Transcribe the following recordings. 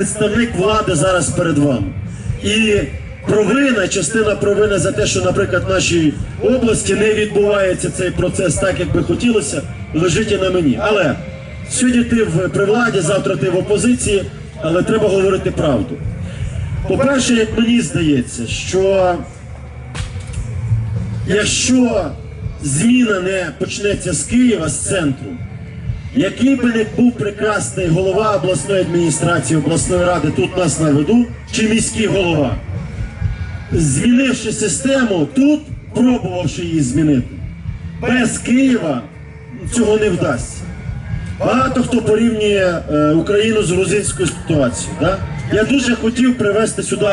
представник влади зараз перед вами. І провина, частина провини за те, що, наприклад, в нашій області не відбувається цей процес так, як би хотілося, лежить і на мені. Але сьогодні ти в при владі, завтра ти в опозиції, але треба говорити правду. По-перше, як мені здається, що якщо зміна не почнеться з Києва, з центру, який би не був прекрасний голова обласної адміністрації, обласної ради тут нас на виду, чи міський голова, змінивши систему тут, пробувавши її змінити, без Києва цього не вдасться. Багато хто порівнює е, Україну з грузинською ситуацією. Да? Я дуже хотів привезти сюди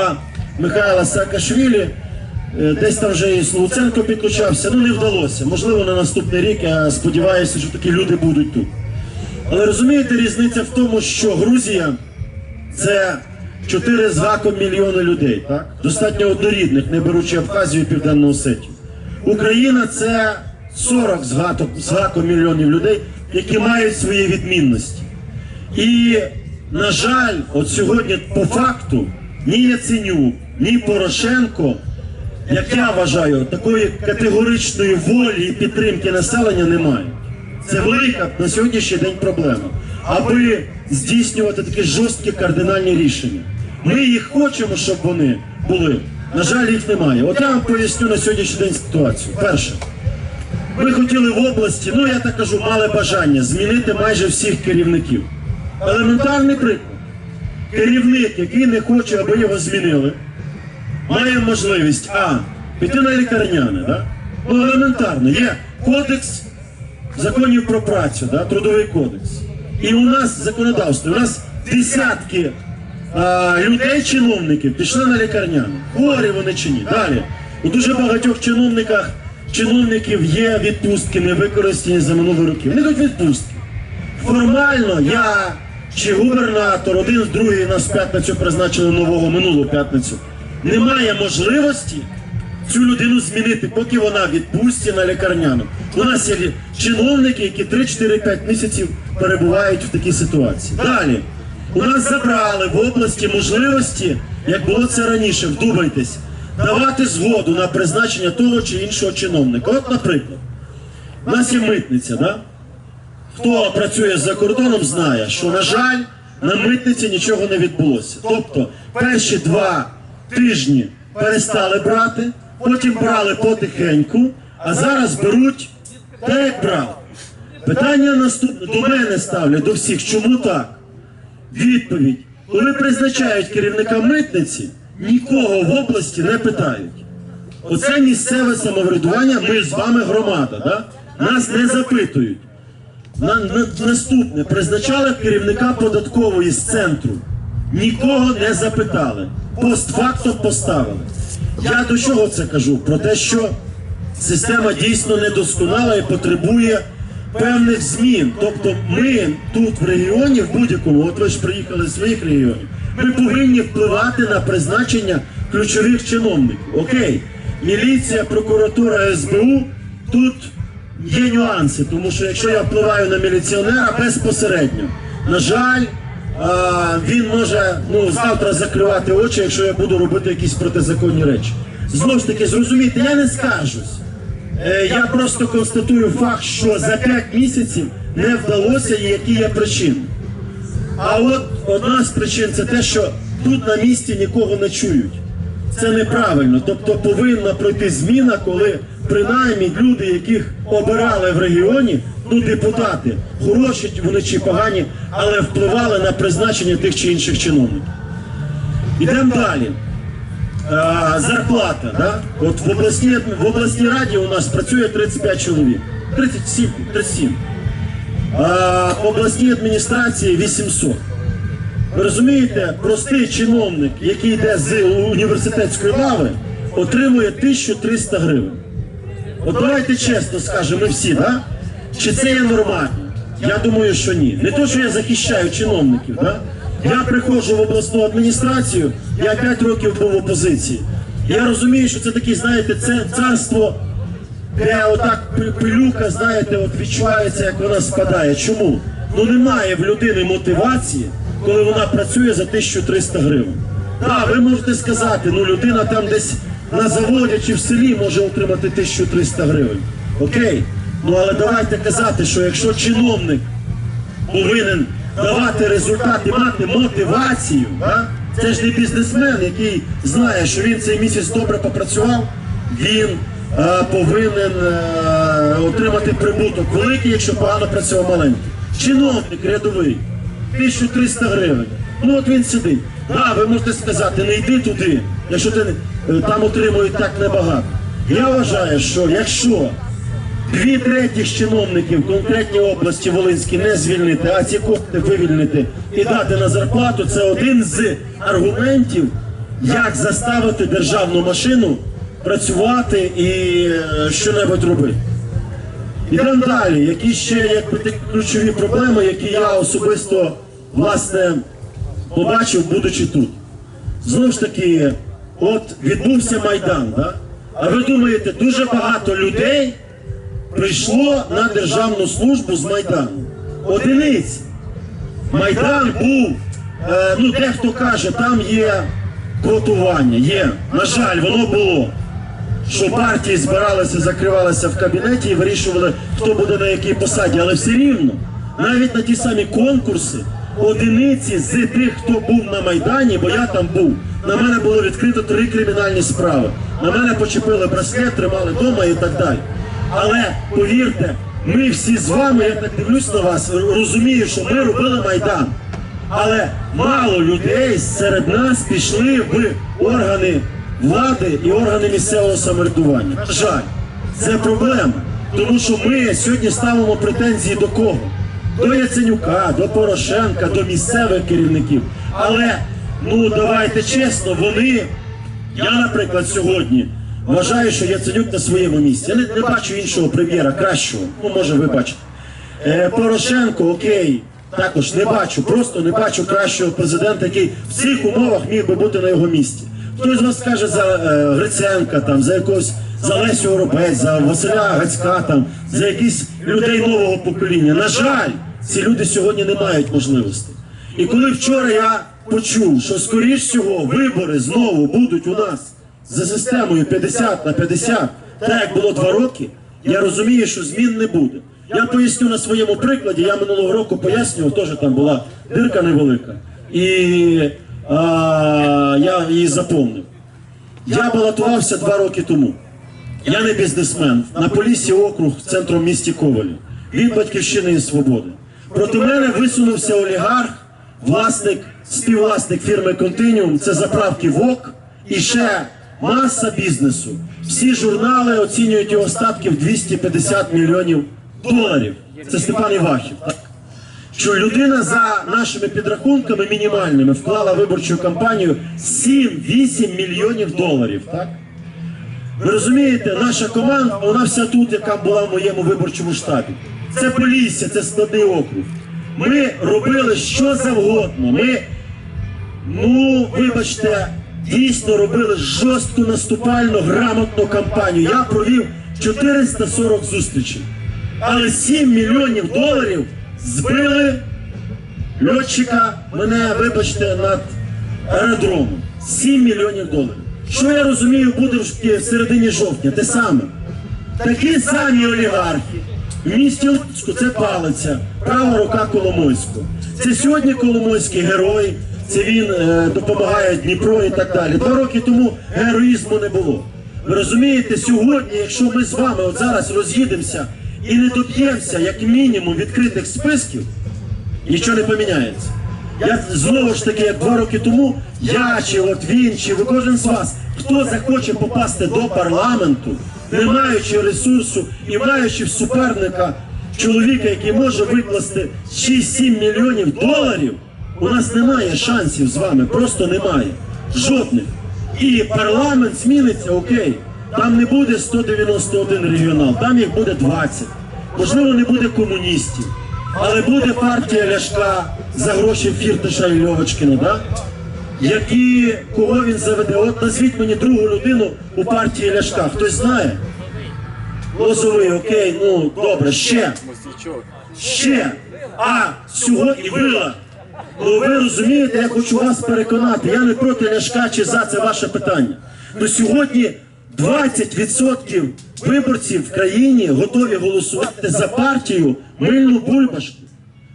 Михайла Саакашвілі, е, десь там вже і Луценко підключався, ну не вдалося. Можливо, на наступний рік я сподіваюся, що такі люди будуть тут. Але розумієте, різниця в тому, що Грузія це 4 з гаком мільйони людей, так? достатньо однорідних, не беручи Абхазію і Південну Осетію. Україна це 40 з гаком, з гаком мільйонів людей, які мають свої відмінності. І, на жаль, от сьогодні по факту ні Яценюк, ні Порошенко, як я вважаю, такої категоричної волі і підтримки населення немає. Це велика на сьогоднішній день проблема. Аби здійснювати такі жорсткі кардинальні рішення. Ми їх хочемо, щоб вони були. На жаль, їх немає. От я вам поясню на сьогоднішній день ситуацію. Перше, ми хотіли в області, ну я так кажу, мали бажання змінити майже всіх керівників. Елементарний приклад. Керівник, який не хоче, аби його змінили, має можливість А. Піти на лікарняне, да? ну елементарно, є кодекс законів про працю, да? трудовий кодекс. І у нас законодавство, у нас десятки а, людей, чиновників, пішли на лікарняне. Хворі вони чи ні. Далі. У дуже багатьох чиновниках чиновників є відпустки, не використані за минулі роки. Вони йдуть відпустки. Формально я чи губернатор, один з другий нас в п'ятницю призначили нового минулу п'ятницю. Немає можливості цю людину змінити, поки вона відпустці на лікарняну. У нас є чиновники, які 3-4-5 місяців перебувають в такій ситуації. Далі. У нас забрали в області можливості, як було це раніше, вдумайтесь, давати згоду на призначення того чи іншого чиновника. От, наприклад, у нас є митниця, да? Хто працює за кордоном, знає, що, на жаль, на митниці нічого не відбулося. Тобто, перші два тижні перестали брати, потім брали потихеньку, а зараз беруть так, як брали. Питання наступне до мене ставлять, до всіх. Чому так? Відповідь. Коли призначають керівника митниці, нікого в області не питають. Оце місцеве самоврядування, ми з вами громада. Да? Нас не запитують. На, на, наступне призначали керівника податкової з центру. Нікого не запитали. Постфактом поставили. Я до чого це кажу? Про те, що система дійсно недосконала і потребує певних змін. Тобто ми тут в регіоні, в будь-якому, от ви ж приїхали з своїх регіонів, ми повинні впливати на призначення ключових чиновників. Окей, міліція, прокуратура, СБУ тут є нюанси, тому що якщо я впливаю на міліціонера безпосередньо, на жаль, а, він може ну, завтра закривати очі, якщо я буду робити якісь протизаконні речі. Знову ж таки, зрозумійте, я не скаржусь. Е, Я просто констатую факт, що за 5 місяців не вдалося і які є причини. А от одна з причин це те, що тут на місці нікого не чують. Це неправильно. Тобто повинна пройти зміна, коли принаймні люди, яких обирали в регіоні, ну депутати, хороші вони чи погані, але впливали на призначення тих чи інших чиновників. Ідемо далі. А, зарплата. Да? От в обласній, в обласній раді у нас працює 35 чоловік. 37, 37. А, в обласній адміністрації 800. Ви розумієте, простий чиновник, який йде з університетської лави, отримує 1300 гривень. От давайте чесно скажемо, всі, да? чи це є нормально? Я думаю, що ні. Не то, що я захищаю чиновників. Да? Я приходжу в обласну адміністрацію, я 5 років був в опозиції. Я розумію, що це таке, знаєте, це царство, де отак пилюка, знаєте, от відчувається, як вона спадає. Чому? Ну немає в людини мотивації коли вона працює за 1300 гривень. Так, ви можете сказати, ну людина там десь на заводі чи в селі може отримати 1300 гривень. Окей. Ну але давайте казати, що якщо чиновник повинен давати результат і мати мотивацію. Да? Це ж не бізнесмен, який знає, що він цей місяць добре попрацював, він е, повинен е, отримати прибуток великий, якщо погано працював маленький. Чиновник рядовий, 1300 гривень. Ну от він сидить. Да, ви можете сказати, не йди туди, якщо ти е, там отримують так небагато. Я вважаю, що якщо Дві третіх чиновників в конкретній області Волинській не звільнити, а ці кошти вивільнити і дати на зарплату. Це один з аргументів, як заставити державну машину працювати і е, що-небудь робити. Ідемо далі. Які ще якби ключові проблеми, які я особисто власне побачив, будучи тут. Знову ж таки, от відбувся майдан. Да? А ви думаєте, дуже багато людей прийшло на державну службу з Майдану. Одиниці. Майдан був, е, ну дехто каже, там є квотування, є. На жаль, воно було. Що партії збиралися, закривалися в кабінеті і вирішували, хто буде на якій посаді, але все рівно, навіть на ті самі конкурси, одиниці з тих, хто був на Майдані, бо я там був, на мене було відкрито три кримінальні справи. На мене почепили браслет, тримали вдома і так далі. Але повірте, ми всі з вами, я так дивлюсь на вас, розумію, що ми робили майдан. Але мало людей серед нас пішли в органи влади і органи місцевого самоврядування. Жаль, це проблема. Тому що ми сьогодні ставимо претензії до кого? До Яценюка, до Порошенка, до місцевих керівників. Але ну давайте чесно, вони я, наприклад, сьогодні вважаю, що Яценюк на своєму місці. Я не, не бачу іншого прем'єра, кращого. Ну, може, ви бачите. Е, Порошенко, окей, також не бачу, просто не бачу кращого президента, який в цих умовах міг би бути на його місці. Хтось з вас скаже за е, Гриценка, там, за якогось за Лесю Горобець, за Василя Гацька, там, за якісь людей нового покоління. На жаль, ці люди сьогодні не мають можливості. І коли вчора я почув, що скоріш всього вибори знову будуть у нас за системою 50 на 50, так як було два роки, я розумію, що змін не буде. Я поясню на своєму прикладі, я минулого року пояснював, теж там була дирка невелика. І а, я її заповнив. Я балотувався два роки тому. Я не бізнесмен. На Поліссі округ в центру місті Ковалі. Від батьківщини і свободи. Проти мене висунувся олігарх, власник, співвласник фірми Континіум. Це заправки ВОК і ще маса бізнесу. Всі журнали оцінюють його статки в 250 мільйонів доларів. Це Степан Івахів. Так? що людина за нашими підрахунками мінімальними вклала виборчу кампанію 7-8 мільйонів доларів. Так? Ви розумієте, наша команда, вона вся тут, яка була в моєму виборчому штабі. Це Полісся, це складний округ. Ми робили що завгодно. Ми, ну, вибачте, дійсно робили жорстку наступальну, грамотну кампанію. Я провів 440 зустрічей. Але 7 мільйонів доларів збили льотчика мене, вибачте, над аеродромом. 7 мільйонів доларів. Що я розумію, буде в середині жовтня, те саме. Такі самі олігархи. Місті Луцьку це палиця, права рука Коломойського. Це сьогодні Коломойський герой, це він е, допомагає Дніпро і так далі. Два роки тому героїзму не було. Ви розумієте, сьогодні, якщо ми з вами от зараз роз'їдемося і не доб'ємося, як мінімум, відкритих списків, нічого не поміняється. Я знову ж таки, як два роки тому, я чи от він, чи ви кожен з вас, хто захоче попасти до парламенту, не маючи ресурсу і маючи в суперника чоловіка, який може викласти 6-7 мільйонів доларів, у нас немає шансів з вами, просто немає. Жодних. І парламент зміниться, окей. Там не буде 191 регіонал, там їх буде 20. Можливо, не буде комуністів. Але буде партія Ляшка за гроші Фірташа і Льовочкіна, да? Які, кого він заведе. От назвіть мені другу людину у партії Ляшка. Хтось знає? Лозовий, окей, ну добре, ще. Ще. А сьогодні вила. Ну ви розумієте, я хочу вас переконати. Я не проти Ляшка чи за це ваше питання. Ну сьогодні 20% виборців в країні готові голосувати за партію мильну бульбашку.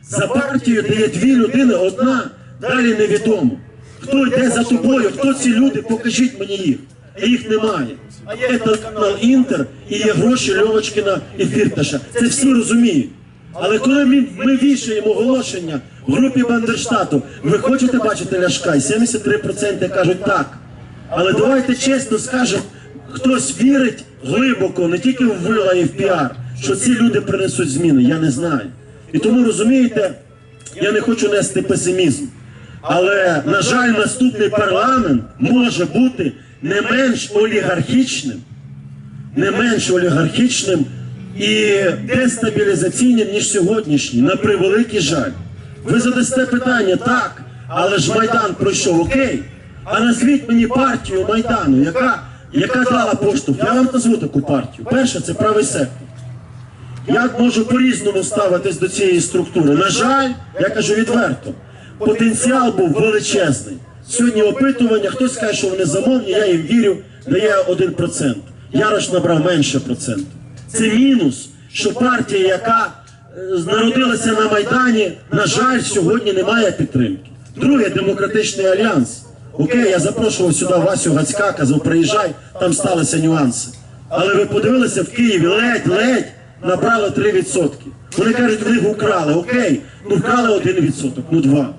За партію, де є дві людини, одна, далі невідомо. Хто йде за тобою, хто ці люди, покажіть мені їх. Їх немає. А є Інтер і є гроші Льовочкіна і Фірташа. Це всі розуміють. Але коли ми, ми вішаємо оголошення в групі Бандерштату, ви хочете бачити Ляшка, і 73% кажуть так. Але давайте чесно скажемо, хтось вірить глибоко, не тільки в вила і в піар, що ці люди принесуть зміни. Я не знаю. І тому розумієте, я не хочу нести песимізм. Але, на жаль, наступний парламент може бути не менш олігархічним, не менш олігархічним і дестабілізаційним, ніж сьогоднішній, на превеликий жаль. Ви задасте питання, так, але ж Майдан пройшов, окей. А назвіть мені партію Майдану, яка, яка дала поштовх. Я вам назву таку партію. Перша це правий сектор. Я можу по-різному ставитись до цієї структури. На жаль, я кажу відверто, потенціал був величезний. Сьогодні опитування, хтось каже, що вони замовні, я їм вірю, дає 1%. Ярош набрав менше проценту. Це мінус, що партія, яка е, народилася на Майдані, на жаль, сьогодні не має підтримки. Друге, демократичний альянс. Окей, я запрошував сюди Васю Гацька, казав, приїжджай, там сталися нюанси. Але ви подивилися в Києві ледь-ледь набрали 3%. Вони кажуть, в них украли. Окей, ну вкрали 1%, ну 2.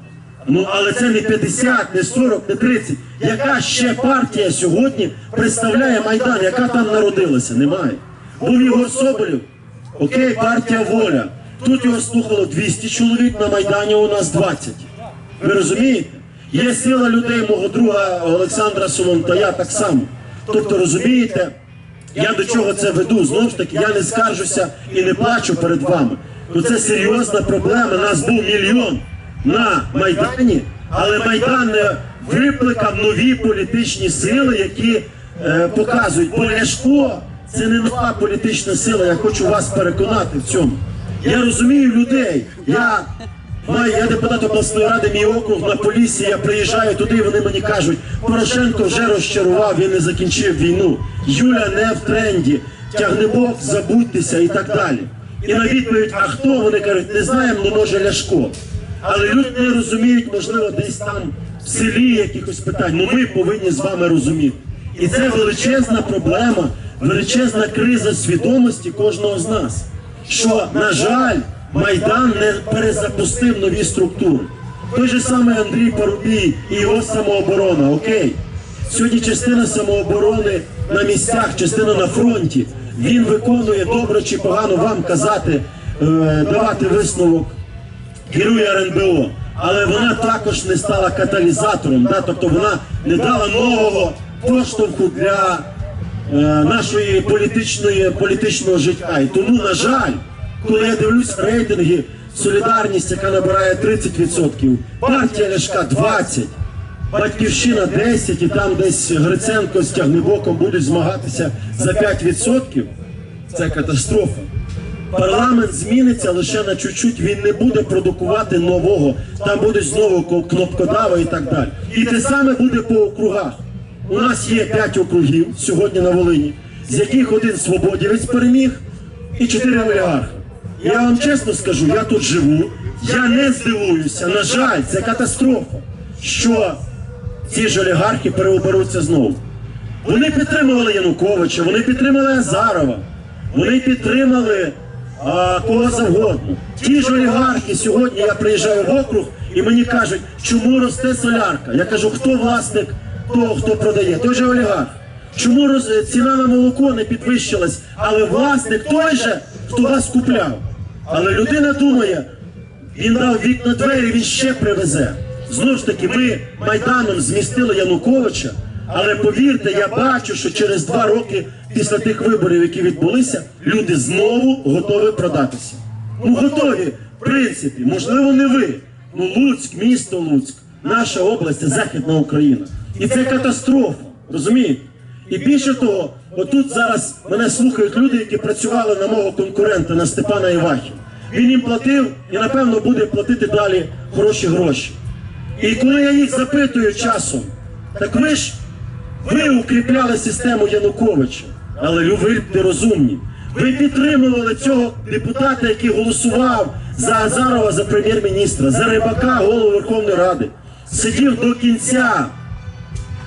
Ну але це не 50, не 40, не 30. Яка ще партія сьогодні представляє Майдан, яка там народилася? Немає. Був Ігор Соболєв. Окей, партія воля. Тут його слухало 200 чоловік, на Майдані у нас 20. Ви розумієте? Є сила людей мого друга Олександра Солонтая так само. Тобто, розумієте, я до чого це веду? Знову ж таки, я не скаржуся і не плачу перед вами. Ну це серйозна проблема. Нас був мільйон на Майдані, але Майдан не викликав нові політичні сили, які е, показують, бо Ляшко це не нова політична сила. Я хочу вас переконати в цьому. Я розумію людей. Я я депутат обласної ради, мій округ на полісі. Я приїжджаю туди, і вони мені кажуть, Порошенко вже розчарував, він не закінчив війну. Юля не в тренді, тягнебок, забудьтеся і так далі. І на відповідь, а хто? Вони кажуть, не знаємо, ну може Ляшко. Але люди не розуміють, можливо, десь там в селі якихось питань. Ну ми повинні з вами розуміти. І це величезна проблема, величезна криза свідомості кожного з нас. Що, на жаль, Майдан не перезапустив нові структури. Той же самий Андрій Парубій і його самооборона, окей. Сьогодні частина самооборони на місцях, частина на фронті. Він виконує добре чи погано вам казати, е, давати висновок керує РНБО, але вона також не стала каталізатором, да? тобто вона не дала нового поштовху для е, нашої політичної політичного життя. І тому, на жаль, коли я дивлюсь рейтинги, солідарність, яка набирає 30%, партія Ляшка 20%. Батьківщина 10 і там десь Гриценко з Тягнебоком будуть змагатися за 5%. Це катастрофа. Парламент зміниться лише на чуть-чуть, він не буде продукувати нового. Там будуть знову ко- кнопкодави і так далі. І те саме буде по округах. У нас є 5 округів сьогодні на Волині, з яких один свободівець переміг і 4 олігархи. Я вам чесно скажу, я тут живу, я не здивуюся. На жаль, це катастрофа, що ці ж олігархи переоберуться знову. Вони підтримували Януковича, вони підтримали Азарова, вони підтримали а, кого завгодно. Ті ж олігархи сьогодні я приїжджаю в округ і мені кажуть, чому росте солярка. Я кажу, хто власник того, хто продає? Той же олігарх. Чому роз- ціна на молоко не підвищилась, але власник той же, хто вас купляв. Але людина думає, він дав вікна двері, він ще привезе. Знову ж таки, ми майданом змістили Януковича, але повірте, я бачу, що через два роки після тих виборів, які відбулися, люди знову готові продатися. Ну готові, в принципі, можливо, не ви. Ну Луцьк, місто Луцьк, наша область Західна Україна. І це катастрофа, розумієте? І більше того, отут зараз мене слухають люди, які працювали на мого конкурента, на Степана Івахіна. Він їм платив і, напевно, буде платити далі хороші гроші. І коли я їх запитую часом, так ви ж ви укріпляли систему Януковича, але ви будьте розумні. Ви підтримували цього депутата, який голосував за Азарова за прем'єр-міністра, за Рибака, голову Верховної Ради. Сидів до кінця,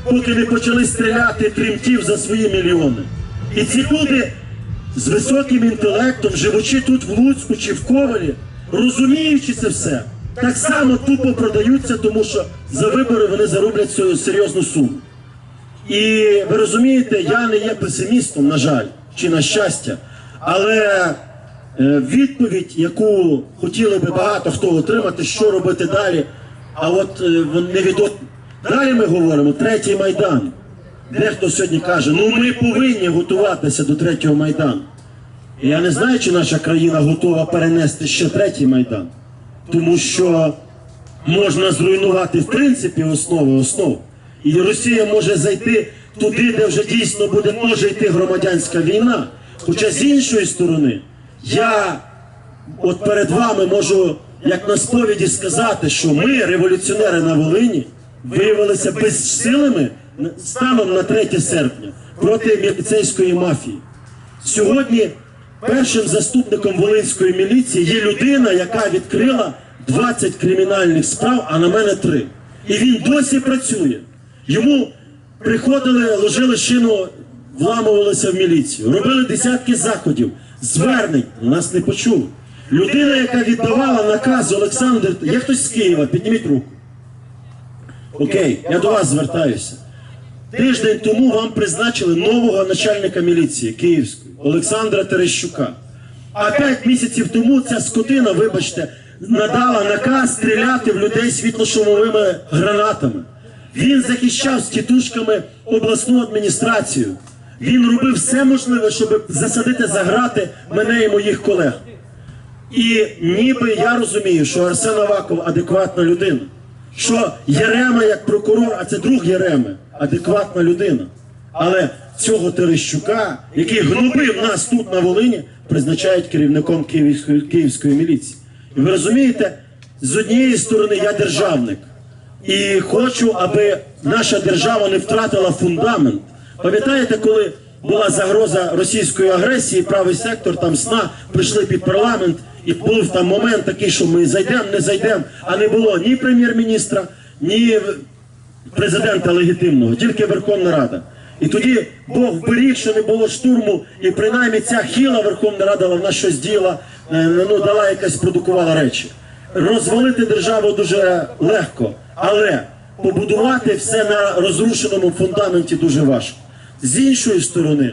поки не почали стріляти тремтів за свої мільйони. І ці люди з високим інтелектом, живучи тут в Луцьку чи в Ковалі, розуміючи це все, так само тупо продаються, тому що за вибори вони зароблять серйозну суму. І ви розумієте, я не є песимістом, на жаль, чи на щастя, але е, відповідь, яку хотіли би багато хто отримати, що робити далі, а от е, невідомо. Далі ми говоримо третій майдан. Дехто сьогодні каже, ну ми повинні готуватися до третього майдану. Я не знаю, чи наша країна готова перенести ще третій майдан, тому що можна зруйнувати в принципі основи основ. І Росія може зайти туди, де вже дійсно буде може йти громадянська війна. Хоча з іншої сторони, я от перед вами можу, як на сповіді, сказати, що ми, революціонери на Волині, виявилися безсилими станом на 3 серпня проти міліцейської мафії. Сьогодні першим заступником Волинської міліції є людина, яка відкрила 20 кримінальних справ, а на мене 3. І він досі працює. Йому приходили, ложили шину, вламувалися в міліцію, робили десятки заходів, звернень, нас не почули. Людина, яка віддавала наказ Олександр, є хтось з Києва, підніміть руку. Окей, я до вас звертаюся. Тиждень тому вам призначили нового начальника міліції Київської Олександра Терещука. А п'ять місяців тому ця скотина, вибачте, надала наказ стріляти в людей світлошумовими гранатами. Він захищав з тітушками обласну адміністрацію. Він робив все можливе, щоб засадити за грати мене і моїх колег. І ніби я розумію, що Арсен Аваков адекватна людина, що Єрема як прокурор, а це друг Єреми, адекватна людина. Але цього Терещука, який гнобив нас тут на Волині, призначають керівником Київської, Київської міліції. І ви розумієте, з однієї сторони я державник. І хочу, аби наша держава не втратила фундамент. Пам'ятаєте, коли була загроза російської агресії, правий сектор там сна прийшли під парламент, і був там момент такий, що ми зайдемо, не зайдемо, а не було ні прем'єр-міністра, ні президента легітимного, тільки Верховна Рада. І тоді Бог вберіг, що не було штурму, і принаймні ця хіла Верховна Рада вона щось діла, е, ну дала якась продукувала речі. Розвалити державу дуже легко, але побудувати все на розрушеному фундаменті дуже важко. З іншої сторони,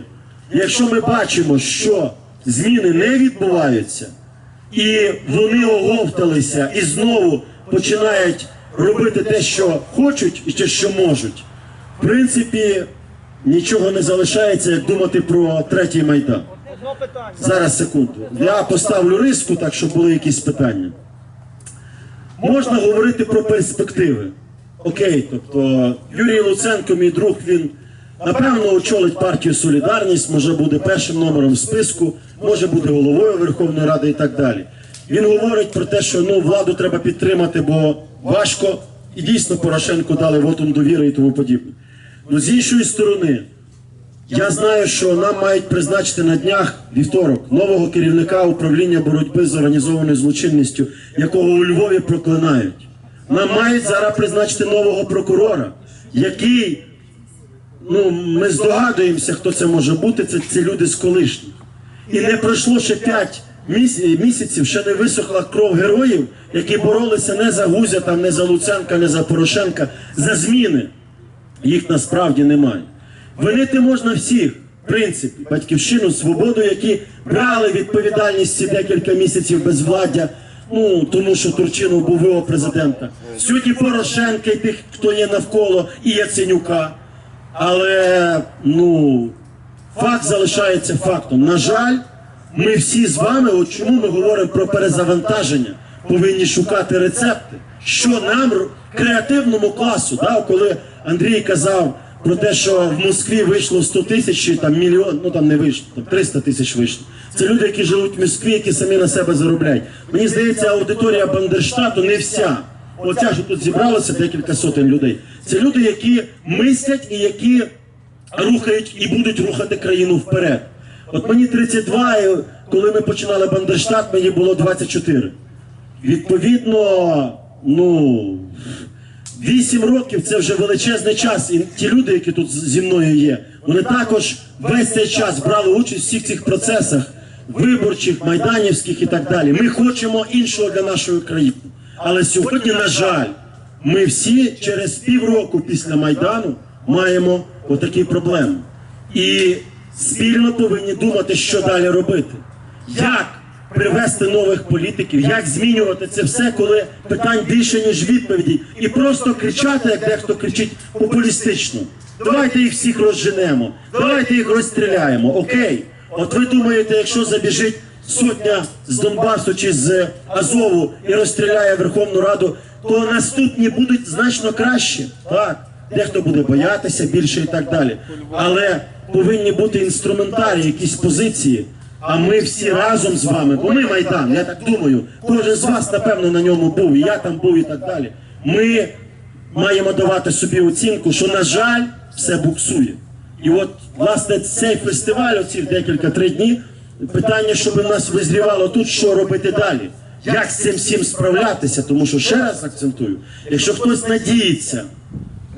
якщо ми бачимо, що зміни не відбуваються, і вони оговталися і знову починають робити те, що хочуть, і те, що можуть, в принципі, нічого не залишається, як думати про третій майдан. Зараз секунду. Я поставлю риску, так щоб були якісь питання. Можна говорити про перспективи. Окей, тобто Юрій Луценко, мій друг, він напевно очолить партію Солідарність, може буде першим номером в списку, може буде головою Верховної Ради і так далі. Він говорить про те, що ну, владу треба підтримати, бо важко, і дійсно Порошенку дали вотум довіри і тому подібне. Ну, з іншої сторони, я знаю, що нам мають призначити на днях вівторок нового керівника управління боротьби з організованою злочинністю, якого у Львові проклинають. Нам мають зараз призначити нового прокурора, який, ну ми здогадуємося, хто це може бути. Це, це люди з колишніх. І не пройшло ще 5 місяців, ще не висохла кров героїв, які боролися не за Гузя, там, не за Луценка, не за Порошенка, за зміни. Їх насправді немає. Винити можна всіх, в принципі, батьківщину, свободу, які брали відповідальність ці декілька місяців безвладдя, ну тому що Турчинов був ВО президента. Сьогодні Порошенка і тих, хто є навколо, і Яценюка. Але ну факт залишається фактом. На жаль, ми всі з вами, от чому ми говоримо про перезавантаження, повинні шукати рецепти, що нам, креативному класу, да, коли Андрій казав про те, що в Москві вийшло 100 тисяч, чи там мільйон, ну там не вийшло, там 300 тисяч вийшло. Це люди, які живуть в Москві, які самі на себе заробляють. Мені здається, аудиторія Бандерштату не вся. Оця що тут зібралося декілька сотень людей. Це люди, які мислять і які рухають і будуть рухати країну вперед. От мені 32, і коли ми починали Бандерштат, мені було 24. Відповідно, ну. Вісім років це вже величезний час, і ті люди, які тут зі мною є, вони також весь цей час брали участь у всіх цих процесах виборчих, майданівських і так далі. Ми хочемо іншого для нашої країни. Але сьогодні, на жаль, ми всі через півроку після майдану маємо отакі проблеми. І спільно повинні думати, що далі робити. Як привести нових політиків, як змінювати це все, коли питань більше, ніж відповідей, і просто кричати, як дехто кричить популістично. Давайте їх всіх розженемо, давайте їх розстріляємо. Окей. От ви думаєте, якщо забіжить сотня з Донбасу чи з Азову і розстріляє Верховну Раду, то наступні будуть значно краще. Так, дехто буде боятися більше і так далі. Але повинні бути інструментарії, якісь позиції. А ми всі разом з вами, бо ми Майдан, я так думаю, кожен з вас, напевно, на ньому був, і я там був і так далі. Ми маємо давати собі оцінку, що, на жаль, все буксує. І от, власне, цей фестиваль, оці декілька три дні, питання, щоб в нас визрівало тут, що робити далі. Як з цим всім справлятися? Тому що ще раз акцентую, якщо хтось надіється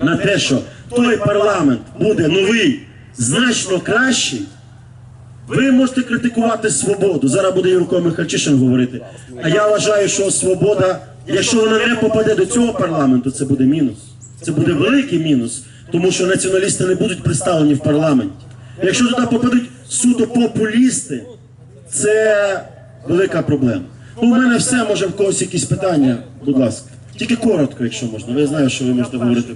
на те, що той парламент буде новий, значно кращий. Ви можете критикувати свободу. Зараз буде Юрко Михальчишин говорити. А я вважаю, що свобода, якщо вона не попаде до цього парламенту, це буде мінус. Це буде великий мінус, тому що націоналісти не будуть представлені в парламенті. Якщо туди попадуть суто популісти, це велика проблема. Ну, у мене все, може в когось якісь питання, будь ласка. Тільки коротко, якщо можна. Я знаю, що ви можете говорити.